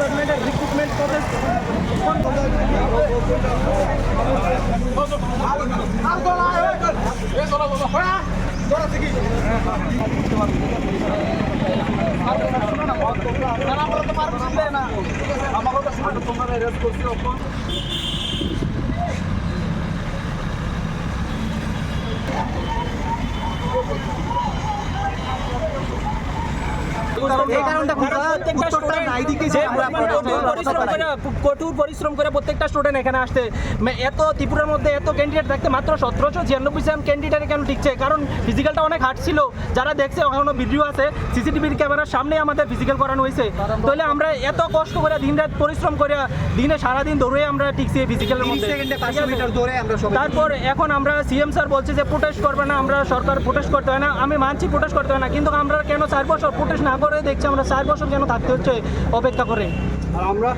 ডিপার্টমেন্টের recruitment process আমরা তো পারব না আমাকে তো তোমরা রেস্ট করছি কঠোর পরিশ্রম করে প্রত্যেকটা স্টুডেন্ট এখানে আসতে এত ত্রিপুরার মধ্যে এত ক্যান্ডিডেট থাকতে মাত্র সতেরোশো ছিয়ানব্বই জন ক্যান্ডিডেট কেন টিকছে? কারণ ফিজিক্যালটা অনেক হার্ড ছিল। যারা দেখছে এখনও ভিডিও আছে। সিসিটিভির ক্যামেরার সামনে আমাদের ফিজিক্যাল করানো হয়েছে। তাহলে আমরা এত কষ্ট করে দিন রাত পরিশ্রম করে দিনে সারাদিন ধরে আমরা টিকছি ফিজিক্যালের 30 মধ্যে। সেকেন্ডে ঠিক 500 আছে? মিটার দৌড়ে তারপর এখন আমরা সিএম স্যার বলছে যে প্রোটেস্ট করবে না আমরা সরকার প্রোটেস্ট করতে হয় না। আমি মানছি প্রোটেস্ট করতে হয় না কিন্তু আমরা কেন চার বছর প্রোটেস্ট না করে দেখছি আমরা চার বছর যেন থাকতে হচ্ছে অপেক্ষা করে আর আমরা